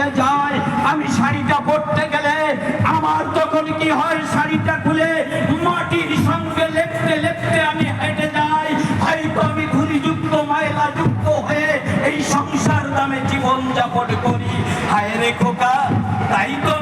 গড়িয়ে যায়, আমি শাড়িটা পরতে গেলে আমার তখন কি হয়? শাড়িটা খুলে মাটির সঙ্গে লেপতে লেপতে আমি হেঁটে যাই। হয়তো আমি ধুলিযুক্ত ময়লা যুক্ত হয়ে এই সংসার নামে জীবন যাপন করি। হায় রে খোকা, তাই তো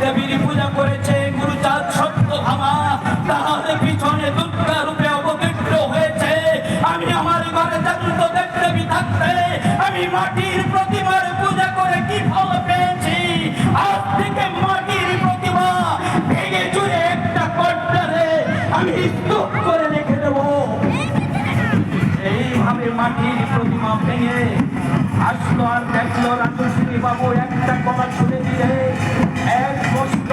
দেবীর পূজা করেছে গুরুচাঁদ সত্য ভামা তাহলে পিছনে দুর্গা রূপে অবতীর্ণ হয়েছে। আমি আমার ঘরে শান্ত দেব দেবী থাকতে, আমি মাটির প্রতিমার পূজা করে কি ফল পেয়েছি? আজ থেকে মাটির প্রতিমা ভেঙে চুরে একটা কর্নারে আমি স্তূপ করে রেখে দেবো। এইভাবে মাটির প্রতিমা ভেঙে আসলো আর দেখল রাজশ্রী বাবু একটা কলা ছুড়ে দিয়ে। এক কষ্ট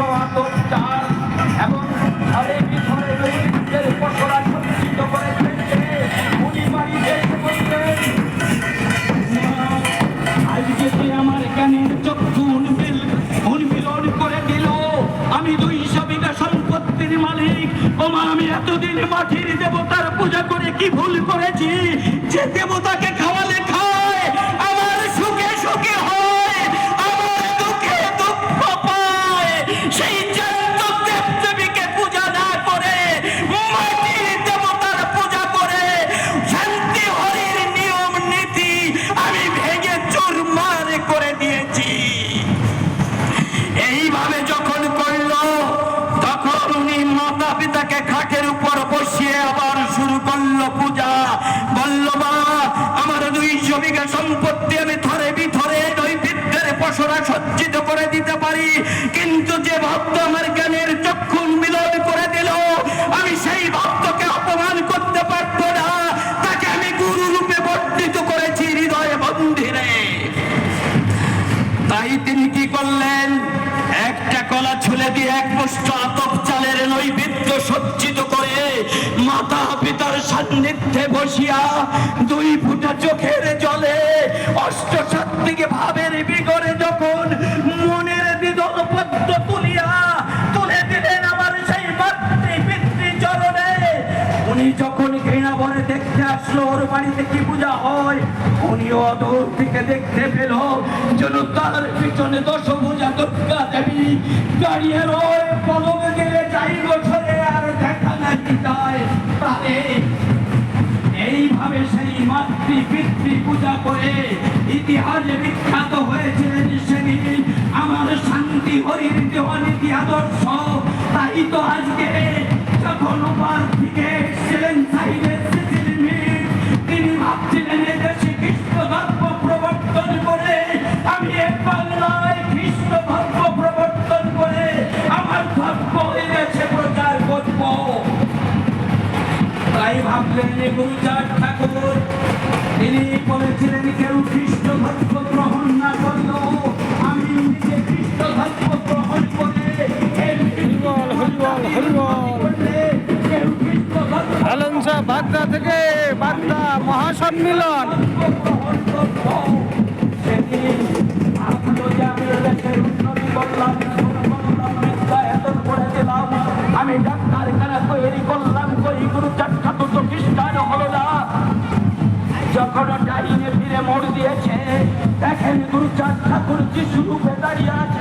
কিন্তু যে ভক্ত আমার জ্ঞানের চক্ষু মিলন করে দিল, আমি সেই ভক্তকে অপমান করতে পারব না। তাকে আমি গুরু রূপে বর্ণিত করেছি হৃদয় মন্দিরে তাই তিনি কি করলেন? একটা কলা ছুলে দিয়ে এক মুষ্ট আতপ চালের নৈবেদ্য সজ্জিত করে মাতা পিতার সান্নিধ্যে বসিয়া দুই ফুটা চোখের জলে অষ্ট সাত্বিকে ভাবের বিগড়ে যখন ওর বাড়িতে কি পূজা হয়? উনিও অদূর থেকে দেখতে পেল যেন তার পিছনে দশ পূজা দুর্গা দেবী। দাঁড়িয়ে রয় পলক গেলে চাই বছরে, আর দেখা নাকি যায় তারে। এইভাবে সেই মাতৃ পিতৃ পূজা করে ইতিহাসে বিখ্যাত হয়েছিলেন সেদিন আমার শান্তি হরির দেওয়ানীতি আদর্শ? তাই তো আজকে যখন ওপার থেকে সিসির মিট আমি এক বাংলায় খ্রিস্ট ধর্ম প্রবর্তন করে আমার ধর্ম এদেশে প্রচার করব তাই ভাবলেন গুরুচার ঠাকুর, তিনি বলেছিলেন কেউ খ্রিস্ট এখনও ডাইনে ফিরে মোড় দিয়েছে। দেখেন গুরুচার ঠাকুর যিশু রূপে দাঁড়িয়ে আছে।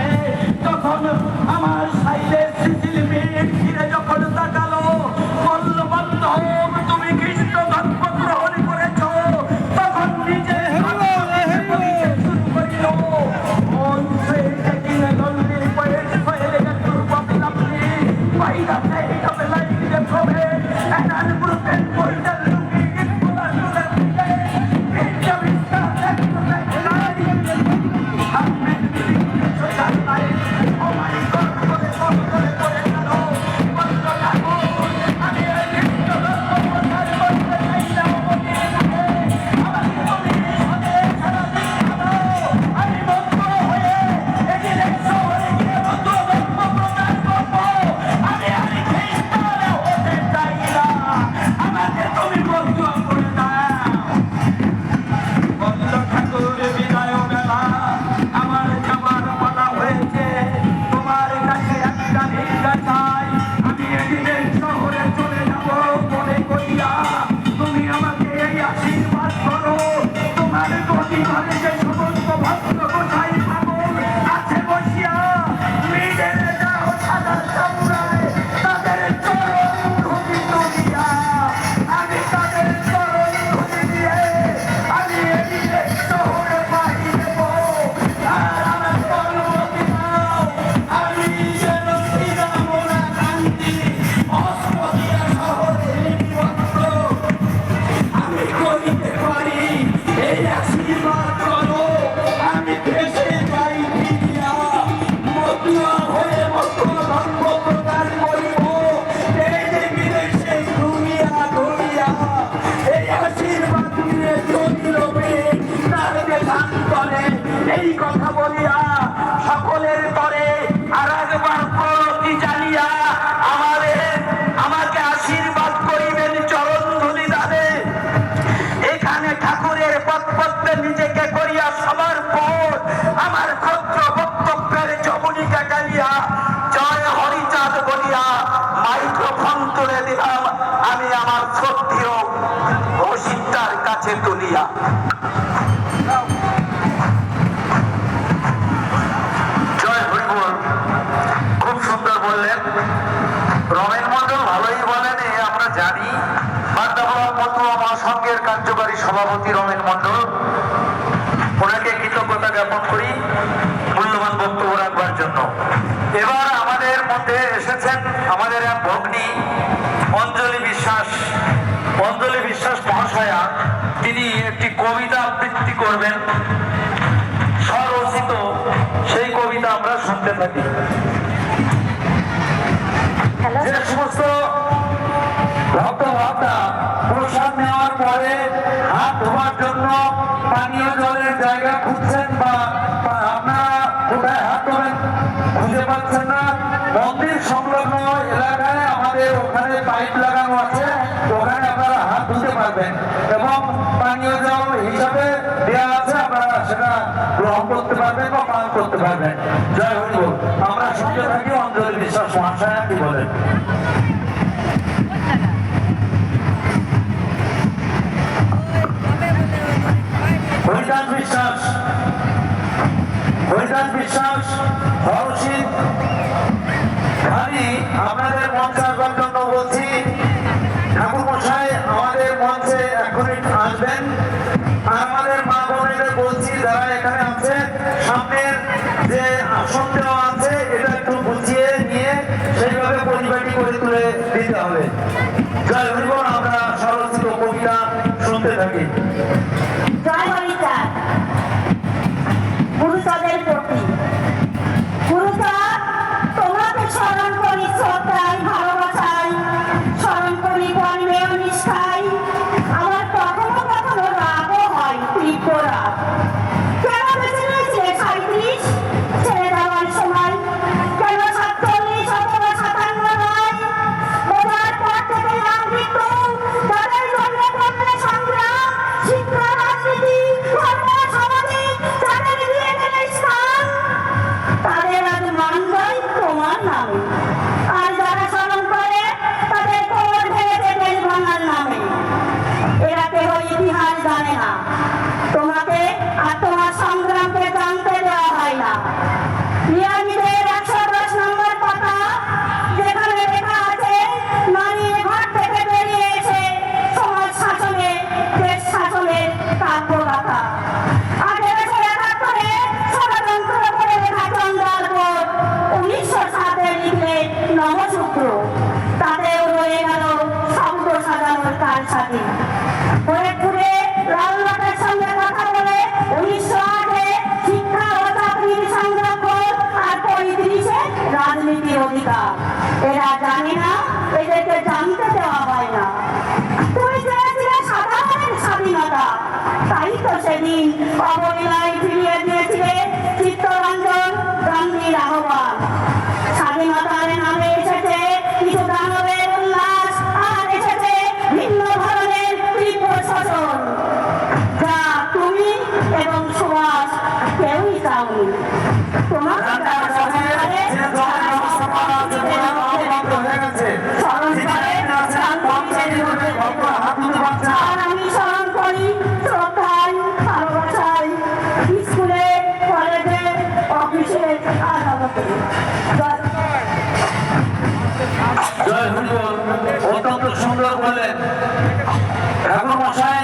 সভাপতি সভাপতি রমেন মন্ডল ওনাকে কৃতজ্ঞতা জ্ঞাপন করি মূল্যবান বক্তব্য রাখবার জন্য। এবার আমাদের মধ্যে এসেছেন আমাদের এক ভগ্নী অঞ্জলি বিশ্বাস। অঞ্জলি বিশ্বাস মহাশয়া তিনি একটি কবিতা আবৃত্তি করবেন। স্বরচিত সেই কবিতা আমরা শুনতে থাকি। যে সমস্ত ভক্ত ভাবনা প্রসাদ নেওয়ার পরে হাত ধোয়ার জন্য পানীয় জলের জায়গা খুঁজছেন বা আপনারা কোথায় হাত ধরেন খুঁজে পাচ্ছেন না। মন্দির সংলগ্ন এলাকায় আমাদের ওখানে পাইপ লাগানো আছে, ওখানে আপনারা হাত ধুতে পারবেন এবং পানীয় জল হিসাবে দেওয়া আছে, আপনারা সেটা গ্রহণ করতে পারবেন বা পান করতে পারবেন। জয় হরি আমরা শুনতে থাকি অঞ্জলি বিশ্বাস মহাশয়া কি বলেন। হরিদাস বিশ্বাস হরিদাস বিশ্বাস হওয়া উচিত আমি আপনাদের মঞ্চ জানে না, এদেরকে জানতে দেওয়া হয় না। তুমি চেয়েছিলে সাধারণ স্বাধীনতা, তাই তো সেদিন অবলীলায় অত্যন্ত সুন্দর বললেন ঠাকুর মশাই,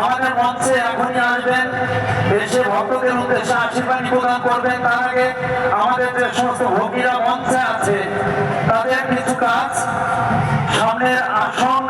আমাদের মঞ্চে এখনই আসবেন। এসে ভক্তদের উদ্দেশ্যে আশীর্বাদ প্রদান করবেন। তার আগে আমাদের যে সমস্ত ভোগীরা মঞ্চে আছে, তাদের কিছু কাজ। সামনের আসন